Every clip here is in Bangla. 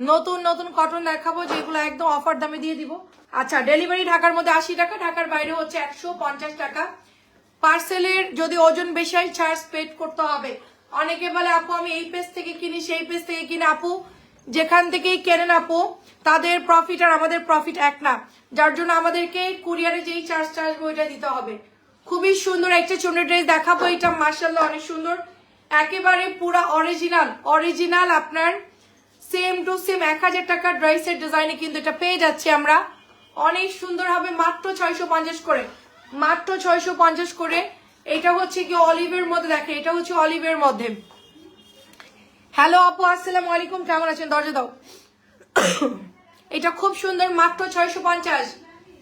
নতুন নতুন কটন দেখাবো, যেগুলো একদম অফার দামে দিয়ে দিব। আচ্ছা ডেলিভারি ঢাকার মধ্যে আশি টাকা, ঢাকার বাইরে হচ্ছে একশো পঞ্চাশ টাকা। পার্সেলের যদি ওজন বেশি হয় চার্জ পেড করতে হবে। অনেকে বলে, আপু, আমি এই পেজ থেকে কিনি, সেই পেজ থেকে কিনি। আপু, যেখান থেকেই কেনেন আপু, তাদের প্রফিট আর আমাদের প্রফিট এক না। যার জন্য আমাদেরকে কুরিয়ারে যেই চার্জ আসবে ওইটা দিতে হবে। খুবই সুন্দর একটা চুনের ড্রেস দেখাবো। এটা মার্শাল্লাহ অনেক সুন্দর। একেবারে পুরা অরিজিনাল অরিজিনাল আপনার সেম টু সেম এক হাজার টাকার ড্রেসের ডিজাইনে কিন্তু এটা পেয়ে যাচ্ছি আমরা। অনেক সুন্দর হবে, মাত্র ছয়শো পঞ্চাশ করে। মাত্র ছয়শো পঞ্চাশ করে। এটা হচ্ছে কি অলিভের মধ্যে দেখে এটা হচ্ছে অলিভের মধ্যে। হ্যালো আপু, আসসালাম আলাইকুম, কেমন আছেন? দরজা দাও। এটা খুব সুন্দর, মাত্র ছয়শো পঞ্চাশ।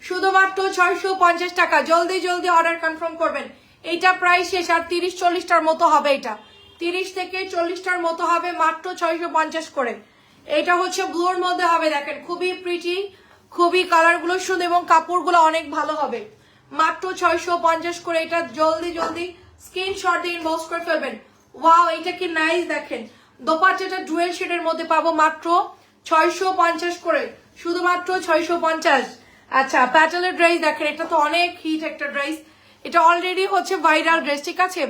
শুধুমাত্র ছয়শো পঞ্চাশ টাকা। জলদি জলদি অর্ডার কনফার্ম করবেন। এইটা প্রায় শেষ, আর তিরিশ, চল্লিশটার মতো হবে এটা। তিরিশ থেকে চল্লিশটার মতো হবে, মাত্র ছয়শো পঞ্চাশ করে। এটা হচ্ছে ব্লুর মধ্যে হবে, দেখেন, খুবই প্রিটি খুবই কালারগুলো সুন্দর এবং কাপড়গুলো অনেক ভালো হবে। মাত্র ছয়শো পঞ্চাশ করে এটা, জলদি জলদি স্ক্রিনশট দিয়ে ইনবক্স করে ফেলবেন। ওয়াও এটা কি নাইস দেখেন। দোপাট্টাটা ডুয়েল শেডের মধ্যে পাবো মাত্র ছয়শো পঞ্চাশ করে, শুধুমাত্র ছয়শো পঞ্চাশ। আচ্ছা প্যাটেলের ড্রেস দেখেন, এটা তো অনেক হিট একটা ড্রেস এটা অলরেডি হচ্ছে ভাইরাল ড্রেস ঠিক আছে?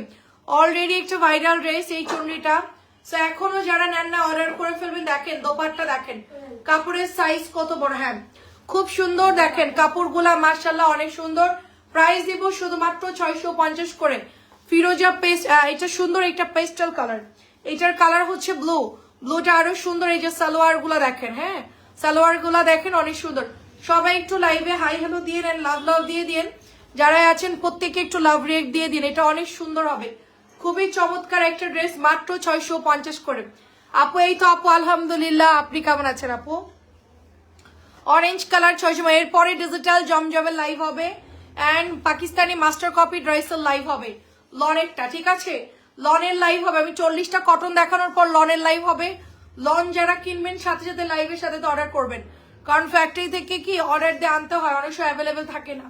অলরেডি একটা ভাইরাল ড্রেস এই চুনরিটা। তো এখনও যারা নেন না অর্ডার করে ফেলবেন। দেখেন, দোপাট্টা দেখেন। কাপড়ের সাইজ কত বড় হ্যাঁ। খুব সুন্দর দেখেন, কাপড়গুলা মার্শাল্লাহ অনেক সুন্দর। প্রাইস দিব শুধুমাত্র ছয়শো পঞ্চাশ করে। ফিরোজা পেস্ট এটা সুন্দর একটা পেস্টাল কালার এটার কালার হচ্ছে ব্লু ব্লুটা আরও সুন্দর, এই যে সালোয়ারগুলা দেখেন হ্যাঁ। সালোয়ারগুলা দেখেন, অনেক সুন্দর। সবাই একটু লাইভে হাই হ্যালো দিয়ে নেন লাভ লাভ দিয়ে দিন। যারা আছেন, প্রত্যেকে একটু লাভ রেক দিয়ে দিন, এটা অনেক সুন্দর হবে। খুবই চমৎকার একটা ড্রেস মাত্র ছয়শো পঞ্চাশ করে। আপু, এই তো আপু, আলহামদুলিল্লাহ। আপনি কেমন আছেন আপু? অরেঞ্জ কালার ছয়শো এরপরে ডিজিটাল জমজমের লাইভ হবে। অ্যান্ড পাকিস্তানি মাস্টার কপি ড্রেসের লাইভ হবে। লনেরটা, ঠিক আছে? লনের লাইভ হবে। আমি চল্লিশটা কটন দেখানোর পর লনের লাইভ হবে। লন যারা কিনবেন, সাথে সাথে লাইভের সাথে তো অর্ডার করবেন। কারণ ফ্যাক্টরি থেকে কি অর্ডার দিয়ে আনতে হয়? অনেক সময় অ্যাভেলেবেল থাকে না।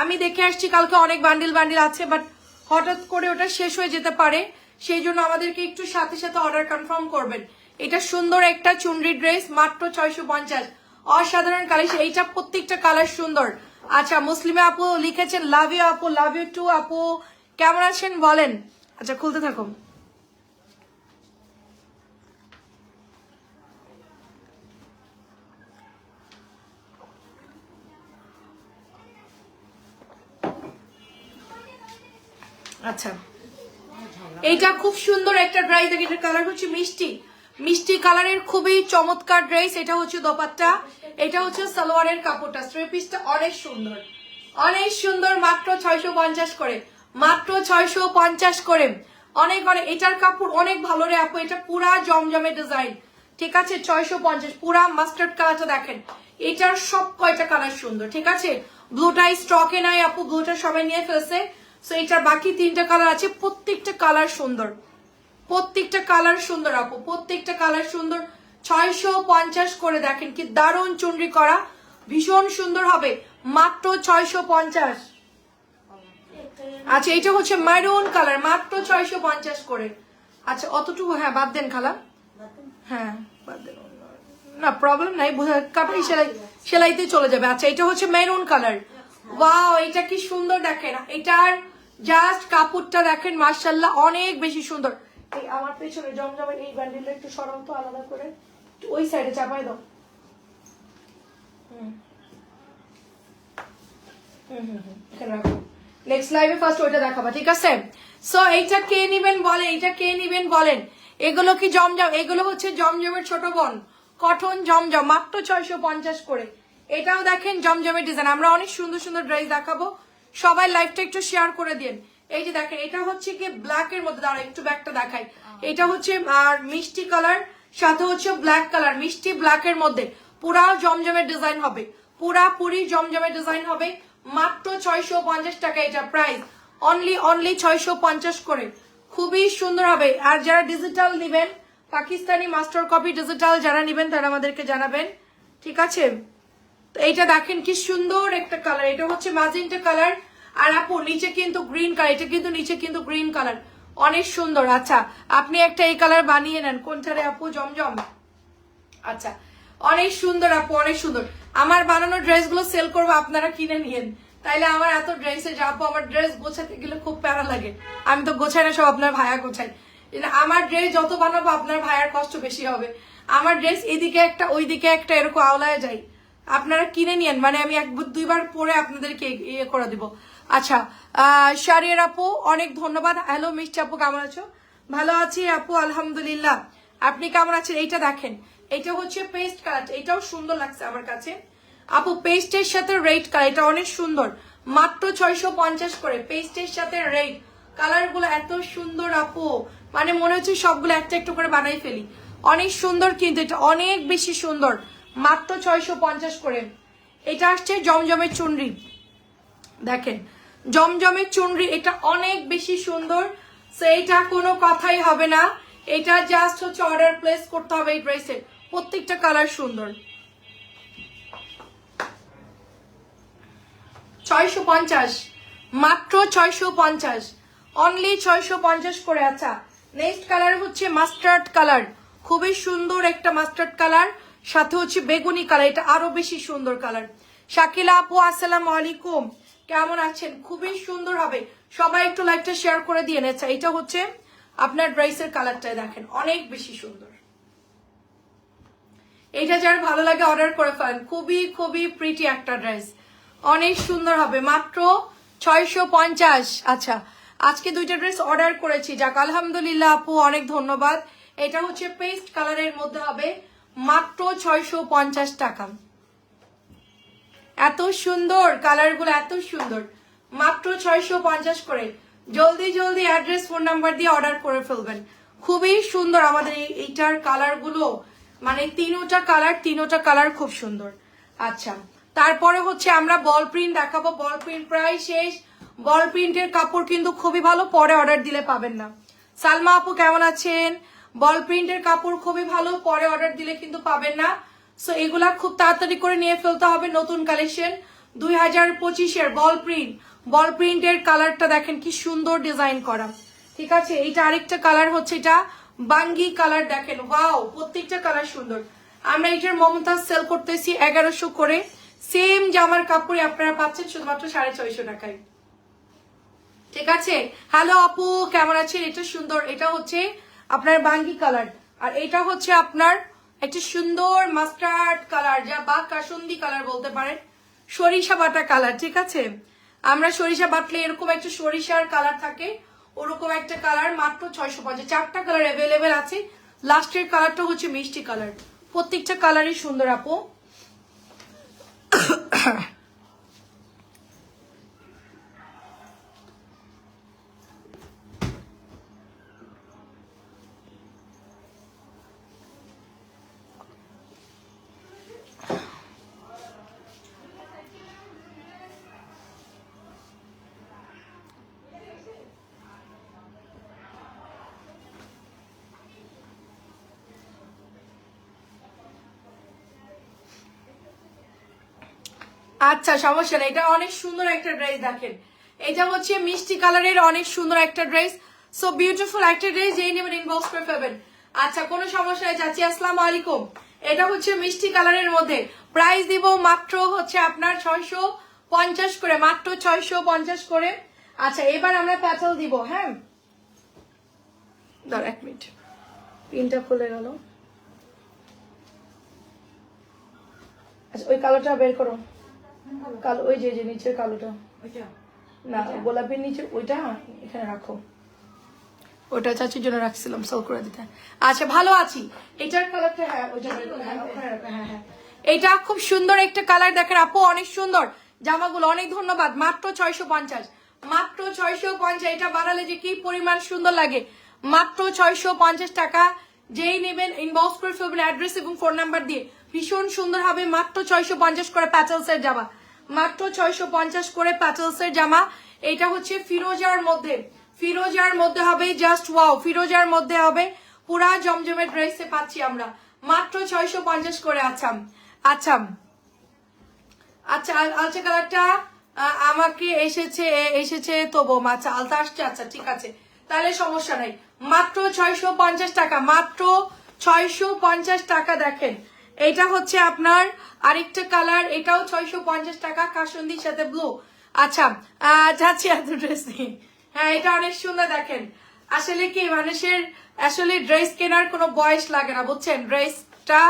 আমি দেখে আসছি, কালকে অনেক বান্ডিল বান্ডিল আছে বাট হঠাৎ করে ওটা শেষ হয়ে যেতে পারে, সেই জন্য আমাদেরকে একটু সাথে সাথে অর্ডার কনফার্ম করবেন। এটা সুন্দর একটা চুনরি ড্রেস মাত্র ছয়শো পঞ্চাশ। অসাধারণ কালার এইটা প্রত্যেকটা কালার সুন্দর। আচ্ছা মুসলিমে আপু লিখেছেন লাভ ইউ আপু লাভ ইউ টু আপু। কেমন আছেন বলেন? আচ্ছা খুলতে থাকুন। আচ্ছা। এইটা খুব সুন্দর একটা ড্রেস দেখে এটার কালার হচ্ছে মিষ্টি। মিষ্টি কালারের খুবই চমৎকার ড্রেস এটা হচ্ছে দোপাট্টা। এটা হচ্ছে সালোয়ারের কাপড়টা স্ট্রে পিসটা অনেক সুন্দর। অনেক সুন্দর, মাত্র ছয়শো পঞ্চাশ করে। মাত্র ছয়শো পঞ্চাশ করে। অনেক অনেক, এটার কাপড় অনেক ভালো রে আপু, এটা পুরা জমজমে ডিজাইন ঠিক আছে? ছয়শো পঞ্চাশ, পুরা মাস্টার্ড কালারটা দেখেন। এটার সব কয়টা কালার সুন্দর, ঠিক আছে? ব্লুটাই স্টকে নাই আপু ব্লুটা সবাই নিয়ে ফেলছে। সো এটার বাকি তিনটা কালার আছে, প্রত্যেকটা কালার সুন্দর। প্রত্যেকটা কালার সুন্দর, আপু, প্রত্যেকটা কালার সুন্দর। ছয়শো পঞ্চাশ করে দেখেন কি দারুণ চুনরি করা, ভীষণ সুন্দর হবে, মাত্র ছয়শো পঞ্চাশ। আচ্ছা এটা হচ্ছে মেরুন কালার মাত্র ছয়শো পঞ্চাশ করে। আচ্ছা অতটুকু হ্যাঁ বাদ দেন খালা। হ্যাঁ বাদ দেন। না প্রবলেম নাই কাপড় সেলাই, সেলাইতে চলে যাবে। আচ্ছা এটা হচ্ছে মেরুন কালার ওয়াও এটা কি সুন্দর দেখেন এটার জাস্ট কাপড়টা দেখেন মার্শাল্লাহ অনেক বেশি সুন্দর। এই আমার পেছনে জমজমের এই ব্যান্ডেলটা একটু সরাও তো, আলাদা করে। ওই সাইডে চাপাই দাও। সো এইটা কে নিবেন বলেন, এইটা কে নিবেন বলেন? এগুলো কি জমজম, এগুলো হচ্ছে জমজমের ছোট বোন। কটন জমজম, মাত্র ছয়শো পঞ্চাশ করে। এটাও দেখেন জমজমের ডিজাইন আমরা অনেক সুন্দর সুন্দর ড্রেস দেখাবো। সবাই লাইভটা একটু শেয়ার করে দিন এই যে দেখেন, এটা হচ্ছে কি ব্ল্যাক এর মধ্যে দাঁড়া একটু ব্যাগটা দেখাই। এটা হচ্ছে, আর মিষ্টি কালার সাথে হচ্ছে ব্ল্যাক কালার মিষ্টি ব্ল্যাক এর মধ্যে পুরা জমজমের ডিজাইন হবে। পুরা পুরি জমজমের ডিজাইন হবে। মাত্র ছয়শো পঞ্চাশ টাকা এটা প্রাইস অনলি অনলি ছয়শো পঞ্চাশ করে। খুবই সুন্দর হবে। আর যারা ডিজিটাল নেবেন, পাকিস্তানি মাস্টার কপি ডিজিটাল যারা নেবেন, তারা আমাদেরকে জানাবেন। ঠিক আছে? তো এইটা দেখেন কি সুন্দর একটা কালার এটা হচ্ছে ম্যাজেন্টা কালার আর আপু, নিচে কিন্তু গ্রিন কালার এটা কিন্তু নিচে কিন্তু গ্রিন কালার অনেক সুন্দর। আচ্ছা আপনি একটা এই কালার বানিয়ে নেন। কোনটারে আপু? জমজম। আচ্ছা অনেক সুন্দর আপু, অনেক সুন্দর। আমার বানানো ড্রেসগুলো সেল করব, আপনারা কিনে নিয়েন। তাইলে আমার এত ড্রেসে যাব আমার ড্রেস গোছাতে গেলে খুব প্যারা লাগে। আমি তো গোছাই না, সব আপনার ভাইয়া গোছাই আমার ড্রেস যত বানাবো, আপনার ভাইয়ার কষ্ট বেশি হবে। আমার ড্রেস এদিকে একটা, ওইদিকে একটা, এরকম আওলায় যাই আপনারা কিনে নিয়েন মানে আমি এক দুইবার পরে আপনাদেরকে ইয়ে করে দিব। আচ্ছা শারিয়ার আপু, অনেক ধন্যবাদ। হ্যালো মিষ্টি আপু, কেমন আছো? ভালো আছি আপু, আলহামদুলিল্লাহ। আপনি কেমন আছেন? এইটা দেখেন, এটা হচ্ছে পেস্ট কালার এটাও সুন্দর লাগছে আমার কাছে। আপু পেস্টের সাথে রেড কালার এটা অনেক সুন্দর। মাত্র ছয়শো পঞ্চাশ করে পেস্টের সাথে রেড কালারগুলো এত সুন্দর আপু মানে মনে হচ্ছে সবগুলো একটা একটু করে বানাই ফেলি। অনেক সুন্দর কিন্তু এটা, অনেক বেশি সুন্দর। মাত্র ছয়শো পঞ্চাশ করে। এটা আসছে জমজমের চুনরি। দেখেন, জমজমের চুনরি এটা অনেক বেশি সুন্দর। সো এটা কোনো কথাই হবে না। এটা জাস্ট হচ্ছে অর্ডার প্লেস করতে হবে এই ড্রেসের প্রত্যেকটা কালার সুন্দর। ছয়শো পঞ্চাশ। মাত্র ছয়শো পঞ্চাশ। অনলি ছয়শো পঞ্চাশ করে আচ্ছা। নেক্সট কালার হচ্ছে মাস্টার্ড কালার খুবই সুন্দর একটা মাস্টার্ড কালার সাথে হচ্ছে বেগুনি কালার, এটা আরও বেশি সুন্দর কালার। শাকিলা আপু, আসসালাম আলাইকুম। কেমন আছেন? খুবই সুন্দর হবে। সবাই একটু লাইকটা শেয়ার করে দিয়ে নেছে এটা হচ্ছে আপনার ড্রেসের কালারটা দেখেন, অনেক বেশি সুন্দর। এটা যার ভালো লাগে অর্ডার করে ফেলেন। খুবই খুবই প্রিটি একটা ড্রেস। অনেক সুন্দর হবে। মাত্র ছয়শো পঞ্চাশ। আচ্ছা আজকে দুইটা ড্রেস অর্ডার করেছি। যাক, আলহামদুলিল্লাহ আপু, অনেক ধন্যবাদ। এটা হচ্ছে পেস্ট কালারের মধ্যে হবে। মাত্র ছয়শো পঞ্চাশ টাকা। এত সুন্দর, কালারগুলো এত সুন্দর। মাত্র ছয়শো পঞ্চাশ করে। জলদি জলদি অ্যাড্রেস, ফোন নাম্বার দিয়ে অর্ডার করে ফেলবেন। খুবই সুন্দর আমাদের এই এইটার কালারগুলো। মানে তিনোটা কালার তিনোটা কালার খুব সুন্দর। আচ্ছা তারপরে হচ্ছে আমরা বল প্রিন্ট দেখাবো। বল প্রিন্ট প্রায় শেষ। বল প্রিন্টের কাপড় কিন্তু খুবই ভালো, পরে অর্ডার দিলে পাবেন না। সালমা আপু কেমন আছেন? বল প্রিন্টের কাপড় খুবই ভালো, পরে অর্ডার দিলে কিন্তু পাবেন না। সো এগুলা খুব তাড়াতাড়ি করে নিয়ে ফেলতে হবে নতুন কালেকশন দুই হাজার পঁচিশের বল প্রিন্ট বল প্রিন্টের কালারটা দেখেন কি সুন্দর ডিজাইন করা। ঠিক আছে, এইটা আরেকটা কালার হচ্ছে এটা। বাঙ্গি কালার দেখেন ওয়াও প্রত্যেকটা কালার সুন্দর। আমরা এটার মমতাজ সেল করতেছি এগারোশো করে। সেম জামার কাপড়ে আপনারা পাচ্ছেন শুধুমাত্র সাড়ে ছয়শো টাকায়। ঠিক আছে? হ্যালো আপু, কেমন আছেন? এটা সুন্দর, এটা হচ্ছে আপনার বাঙ্গি কালার আর এটা হচ্ছে আপনার একটা সুন্দর মাস্টার্ড কালার যা বা কাসুন্দি কালার বলতে পারেন। সরিষা বাটা কালার ঠিক আছে? আমরা সরিষা বাটলে এরকম একটা সরিষার কালার থাকে, ওরকম একটা কালার মাত্র ছয়শো পঞ্চাশ। চারটা কালার অ্যাভেলেবেল আছে। লাস্টের কালারটা হচ্ছে মিষ্টি কালার প্রত্যেকটা কালারই সুন্দর, আপু। আচ্ছা সমস্যা নেই। এটা অনেক সুন্দর একটা ড্রেস দেখেন। এটা হচ্ছে মিষ্টি কালারের অনেক সুন্দর একটা ড্রেস। সো বিউটিফুল একটা ড্রেস যেই নেবেন ইনবক্স করে ফেলবেন। আচ্ছা কোনো সমস্যা নেই, চাচি, আসসালামু আলাইকুম। এটা হচ্ছে মিষ্টি কালারের মধ্যে। প্রাইস দিব মাত্র হচ্ছে আপনার ছয়শো পঞ্চাশ করে, মাত্র ছয়শো পঞ্চাশ করে। আচ্ছা এবার আমরা প্যাটেল দিব হ্যাঁ? দাঁড়, এক মিনিট। পিনটা খুলে গেল। আচ্ছা ওই কালোটা বের করো। কালো ওই যে যে নিচের কালোটা। না গোলাপের নিচে ওইটা এখানে রাখো। ওটা চাচির জন্য রাখছিলাম সেল করে দিতে। আচ্ছা ভালো আছি। এটার কালারটা হ্যাঁ ওইটা হ্যাঁ, হ্যাঁ হ্যাঁ। এটা খুব সুন্দর একটা কালার দেখেন আপু অনেক সুন্দর। জামাগুলো অনেক ধন্যবাদ মাত্র ছয়শো পঞ্চাশ। মাত্র ছয়শো পঞ্চাশ এটা বাড়ালে যে কি পরিমাণ সুন্দর লাগে। মাত্র ছয়শো পঞ্চাশ টাকা যেই নেবেন ইনবক্স করে ফেলবেন অ্যাড্রেস এবং ফোন নাম্বার দিয়ে। ভীষণ সুন্দর হবে মাত্র ছয়শো পঞ্চাশ করে প্যাচেলসের জামা মাত্র ছয়শো পঞ্চাশ করে প্যাচেলসের জামা। এটা হচ্ছে ফিরোজার মধ্যে। ফিরোজার মধ্যে হবে জাস্ট ওয়াও ফিরোজার মধ্যে হবে পুরা জমজমের ড্রেসে পাচ্ছি আমরা। মাত্র ছয়শো পঞ্চাশ করে আচ্ছা আচ্ছা আচ্ছা আল- আলচা কালারটা আমাকে এসেছে এসেছে তবু আচ্ছা আলতা আসছে আচ্ছা ঠিক আছে। তাহলে সমস্যা নাই। মাত্র ছয়শো পঞ্চাশ টাকা, মাত্র ছয়শো পঞ্চাশ টাকা দেখেন। এটা হচ্ছে আপনার আরেকটা কালার, এটাও ছয়শো পঞ্চাশ টাকা, কাসন্দির সাথে ব্লু আচ্ছা যাচ্ছি এত ড্রেস নিয়ে। হ্যাঁ এটা অনেক সুন্দর, দেখেন। আসলে কি, মানুষের আসলে ড্রেস কেনার কোনো বয়স লাগে না, বুঝছেন? ড্রেসটা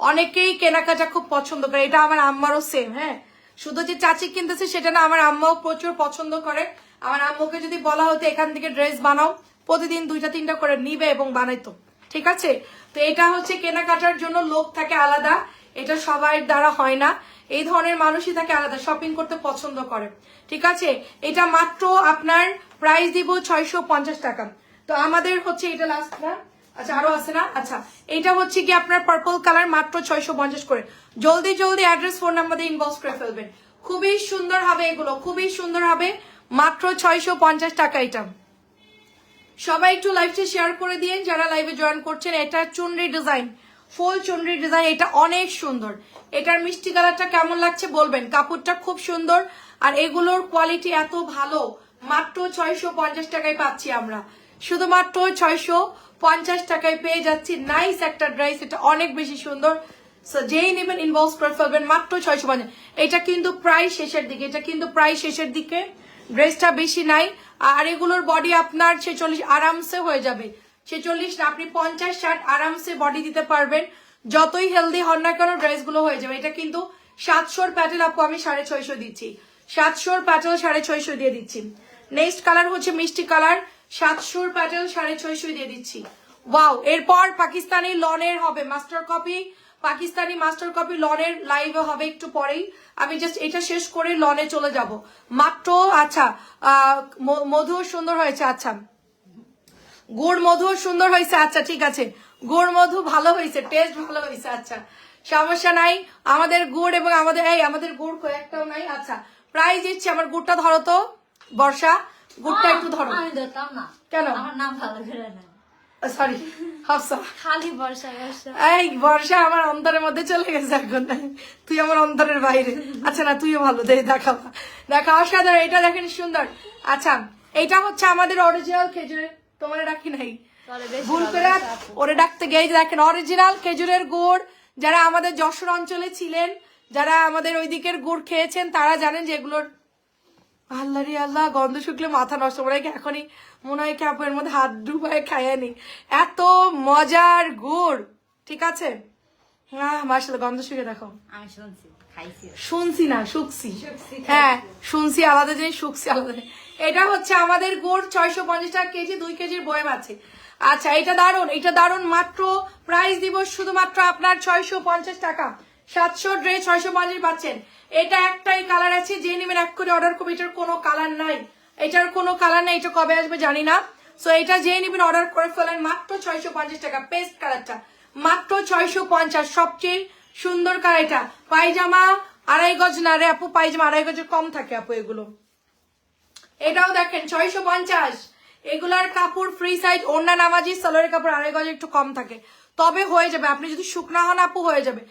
অনেকেই কেনাকাটা খুব পছন্দ করে, এটা আমার আম্মারও সেম হ্যাঁ? শুধু যে চাচি কিনতেছে, সেটা না, আমার আম্মাও প্রচুর পছন্দ করে। আমার আম্মুকে যদি বলা হতো, এখান থেকে ড্রেস বানাও। প্রতিদিন দুইটা, তিনটা করে নিবে এবং বানাইতো। ঠিক আছে? তো এটা হচ্ছে কেনাকাটার জন্য লোক থাকে আলাদা। এটা সবার দ্বারা হয় না। এই ধরনের মানুষই থাকে আলাদা শপিং করতে পছন্দ করে। ঠিক আছে? এটা মাত্র আপনার প্রাইস দিব ছয়শো পঞ্চাশ টাকা। তো আমাদের হচ্ছে এটা লাস্ট না? আচ্ছা আরও আছে না? আচ্ছা এটা হচ্ছে কি আপনার পার্পল কালার মাত্র ছয়শো পঞ্চাশ করে। জলদি জলদি অ্যাড্রেস ফোন নাম্বার দিয়ে ইনবক্স করে ফেলবেন। খুবই সুন্দর হবে এগুলো, খুবই সুন্দর হবে। মাত্র ছয়শো পঞ্চাশ টাকা এটা। সবাই একটু লাইভটা শেয়ার করে দিয়ে যারা লাইভে জয়েন করছেন, এটা চুনরি ডিজাইন ফুল চুনরি ডিজাইন এটা অনেক সুন্দর। এটার মিষ্টি কালারটা কেমন লাগছে বলবেন? কাপড়টা খুব সুন্দর, আর এগুলোর কোয়ালিটি এত ভালো, মাত্র ছয়শো পঞ্চাশ টাকায় পাচ্ছি আমরা। শুধুমাত্র ছয়শো পঞ্চাশ টাকায় পেয়ে যাচ্ছি। নাইস একটা ড্রেস এটা অনেক বেশি সুন্দর। যেই নেবেন ইনবক্স করে ফেলবেন, মাত্র ছয়শো পঞ্চাশ। এটা কিন্তু প্রায় শেষের দিকে, এটা কিন্তু প্রায় শেষের দিকে। ড্রেসটা বেশি নাই আর এগুলোর বডি আপনার ছেচল্লিশ, আরামসে হয়ে যাবে। ছেচল্লিশ না, আপনি পঞ্চাশ, ষাট, আরামসে বডি দিতে পারবেন। যতই হেলদি হন না কেন ড্রেসগুলো হয়ে যাবে। এটা কিন্তু সাতশোর প্যাটেল আপু আমি সাড়ে ছয়শো দিচ্ছি। সাতশোর প্যাটেল সাড়ে ছয়শো দিয়ে দিচ্ছি। নেক্সট কালার হচ্ছে মিষ্টি কালার সাতশোর প্যাটেল সাড়ে ছয়শো দিয়ে দিচ্ছি। ওয়াও এরপর পাকিস্তানি লনের হবে। Master copy Pakistani master copy লনের লাইভে হবে একটু পরেই। আমি জাস্ট এটা শেষ করে লনে চলে যাব। মাত্র আচ্ছা মধু সুন্দর হয়েছে আচ্ছা। গুড় মধু সুন্দর হয়েছে আচ্ছা ঠিক আছে। গুড় মধু ভালো হয়েছে টেস্ট ভালো হয়েছে আচ্ছা। সমস্যা নাই আমাদের গুড় এবং আমাদের এই আমাদের গুড় কয়েকটাও নাই আচ্ছা। প্রাইস দিচ্ছি আমার গুড়টা ধরো তো বর্ষা। গুড়টা একটু ধরো। কেন? আমার নাম ভালো করে না। সরি হাফসা। খালি বর্ষা বর্ষা। এই বর্ষা আমার অন্তরের মধ্যে চলে গেছে এখন। তুই আমার অন্তরের বাইরে। আচ্ছা না তুইও ভালো দে দেখা দেখা অসাধারণ এটা দেখেন সুন্দর। আচ্ছা এটা হচ্ছে আমাদের অরিজিনাল খেজুরের তোমার রাখি নাই? ভুল করে ওরে ডাকতে গিয়ে এই দেখেন অরিজিনাল খেজুরের গুড় যারা আমাদের যশোর অঞ্চলে ছিলেন যারা আমাদের ওই দিকের গুড় খেয়েছেন তারা জানেন যে এগুলোর আল্লাহ রে আল্লাহ গন্ধ শুকলে মাথা নষ্ট করে এখনই। মনে হয় কি আপু মধ্যে হাত ডুবায় খায়ানি এত মজার গুড় ঠিক আছে? হ্যাঁ মার্শাল গন্ধ শুকে দেখো। আমি শুনছি শুনছি না শুকছি। শুকছি, হ্যাঁ শুনছি আলাদা জিনিস শুকছি আলাদা এটা হচ্ছে আমাদের গুড় ছয়শো পঞ্চাশ টাকা কেজি দুই কেজির বয়ম আছে। আচ্ছা এটা দারুণ এটা দারুণ মাত্র প্রাইস দিব শুধুমাত্র আপনার ছয়শো পঞ্চাশ টাকা। সাতশো ড্রে ছয়শো পঞ্চাশ পাচ্ছেন। এটা একটাই কালার আছে, যে নেবেন এক করে অর্ডার করবে, এটার কোনো কালার নাই। এটার কোনো কালার নাই, এটা কবে আসবে জানি না। সো এটা যে নেবেন অর্ডার করে ফেলেন মাত্র ছয়শো পঞ্চাশ টাকা পেস্ট কালারটা মাত্র ছয়শো পঞ্চাশ, সবচেয়ে সুন্দর কালার এটা। পায়জামা, আড়াই গজ না রে আপু, পায়জামা আড়াই গজের কম থাকে আপু এগুলো। এটাও দেখেন, ছয়শো পঞ্চাশ। এগুলার কাপড় ফ্রি সাইজ অন্য নামাজি, সালোয়ারের কাপড় আড়াই গজ একটু কম থাকে। তবে হয়ে যাবে। আপনি যদি শুকনা হন আপু, হয়ে যাবে।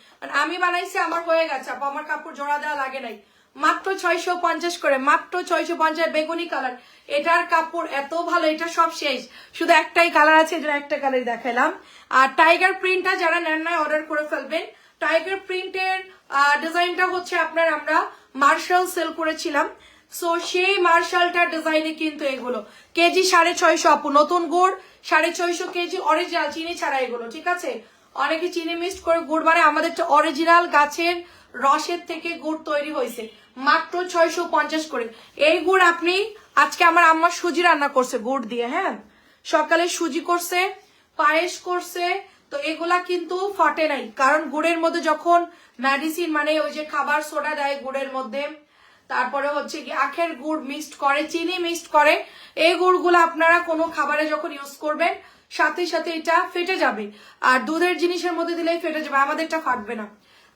আমি বানাইছি, আমার হয়ে গেছে আপু। আমার কাপড় জোড়া দেওয়া লাগে নাই। মাত্র ছয়শো পঞ্চাশ করে, মাত্র ছয়শো পঞ্চাশ বেগুনি কালার এটার কাপড় এত ভালো, এটা সব শেষ। শুধু একটাই কালার আছে এটা একটা কালার দেখালাম আর টাইগার প্রিন্টটা যারা নেন নাই অর্ডার করে ফেলবেন। টাইগার প্রিন্টের ডিজাইনটা হচ্ছে আপনার আমরা মার্শাল সেল করেছিলাম। সো সেই মার্শালটার ডিজাইনে কিন্তু এগুলো। কেজি সাড়ে ছয়শো আপু, নতুন গুড়। সাড়ে ছয়শো কেজি অরিজিনাল চিনি ছাড়া এগুলো, ঠিক আছে? অনেকে চিনি মিক্সড করে গুড় মানে আমাদের অরিজিনাল গাছের রসের থেকে গুড় তৈরি হয়েছে। মাত্র ছয়শো পঞ্চাশ করে। এই গুড় আপনি, আজকে আমার আম্মা সুজি রান্না করছে গুড় দিয়ে হ্যাঁ? সকালে সুজি করছে, পায়েস করছে, তো এগুলা কিন্তু ফাটে নাই। কারণ গুড়ের মধ্যে যখন মেডিসিন মানে ওই যে খাবার সোডা দেয় গুড়ের মধ্যে তারপরে হচ্ছে কি আখের গুড় মিক্সড করে চিনি মিক্সড করে এই গুড়গুলো আপনারা কোনো খাবারে যখন ইউজ করবেন সাথে সাথে এটা ফেটে যাবে। আর দুধের জিনিসের মধ্যে দিলেই ফেটে যাবে আমাদেরটা ফাটবে না।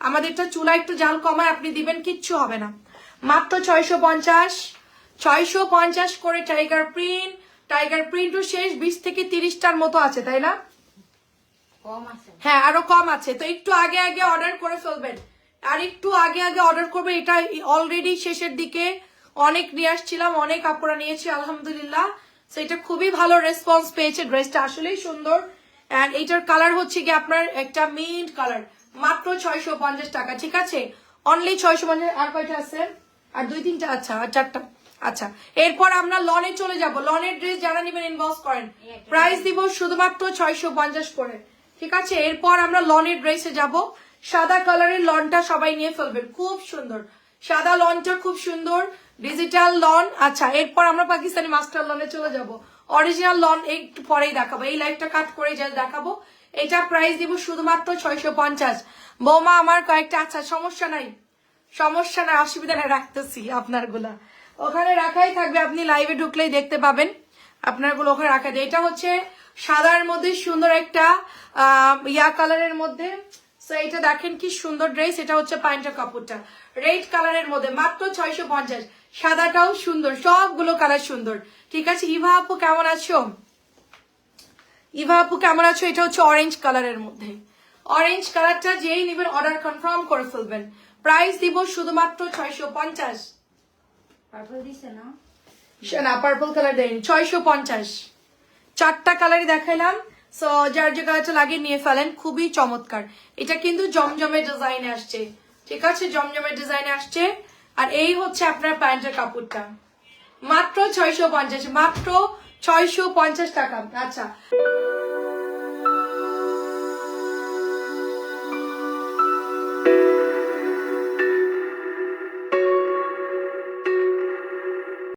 আমাদেরটা চুলা একটু জাল কমায় আপনি দিবেন কিচ্ছু হবে না। মাত্র ছয়শো পঞ্চাশ ছয়শো পঞ্চাশ করে টাইগার প্রিন্ট টাইগার প্রিন্টও শেষ বিশ থেকে তিরিশটার মতো আছে তাই না? কম আছে। হ্যাঁ আরও কম আছে। তো একটু আগে আগে অর্ডার করে ফেলবেন। আর একটু আগে আগে অর্ডার করবে এটা অলরেডি শেষের দিকে। অনেক নিয়ে আসছিলাম অনেক আপুরা নিয়েছি আলহামদুলিল্লাহ। সেটা খুবই ভালো রেসপন্স পেয়েছে ড্রেসটা আসলেই সুন্দর। অ্যান্ড এইটার কালার হচ্ছে কি আপনার একটা মিন্ট কালার মাত্র ছয়শো পঞ্চাশ টাকা ঠিক আছে? অনলি ছয়শো পঞ্চাশ আর কয়টা আছে? আর দুই তিনটা আচ্ছা আর চারটা আচ্ছা। এরপর আমরা লনে চলে যাব। লনের ড্রেস যারা নেবেন ইনভেস্ট করেন। প্রাইস দিব শুধুমাত্র ছয়শো পঞ্চাশ করে ঠিক আছে? এরপর আমরা লনের ড্রেসে যাব। সাদা কালারের লনটা সবাই নিয়ে ফেলবেন খুব সুন্দর। সাদা লনটা খুব সুন্দর। ডিজিটাল লন আচ্ছা এরপর আমরা পাকিস্তানি মাস্টার লনে চলে যাব। অরিজিনাল লন একটু পরেই দেখাবো। এই লাইফটা কাট করে যা দেখাবো। এটা প্রাইস দিব শুধুমাত্র ছয়শো পঞ্চাশ। বৌমা, আমার কয়েকটা আচ্ছা সমস্যা নাই। সমস্যা নাই, অসুবিধা নাই, রাখতেছি আপনারগুলা ওখানে রাখাই থাকবে, আপনি লাইভে ঢুকলেই দেখতে পাবেন। আপনারগুলো ওখানে রাখা এটা হচ্ছে সাদার মধ্যে সুন্দর একটা ইয়া কালারের মধ্যে তো এটা দেখেন কি সুন্দর ড্রেস এটা হচ্ছে প্যান্টের কাপড়টা। রেড কালারের মধ্যে মাত্র ছয়শো পঞ্চাশ। সাদাটাও সুন্দর সবগুলো কালার সুন্দর। ঠিক আছে ইভা আপু কেমন আছো? ইভা আপু কেমন আছো? এটা হচ্ছে অরেঞ্জ কালারের মধ্যে। অরেঞ্জ কালারটা যেই নেবেন অর্ডার কনফার্ম করে ফেলবেন। প্রাইস দিব শুধুমাত্র ছয়শো পঞ্চাশ। না? পার্পল কালার দেয়নি ছয়শো পঞ্চাশ। চারটা কালারই দেখাইলাম। সো যার যে কালারটা লাগে নিয়ে ফেলেন, খুবই চমৎকার। এটা কিন্তু জমজমের ডিজাইনে আসছে। ঠিক আছে? জমজমের ডিজাইনে আসছে। আর এই হচ্ছে আপনার প্যান্টের কাপড়টা। মাত্র ছয়শো পঞ্চাশ, মাত্র ছয়শো পঞ্চাশ টাকা। আচ্ছা।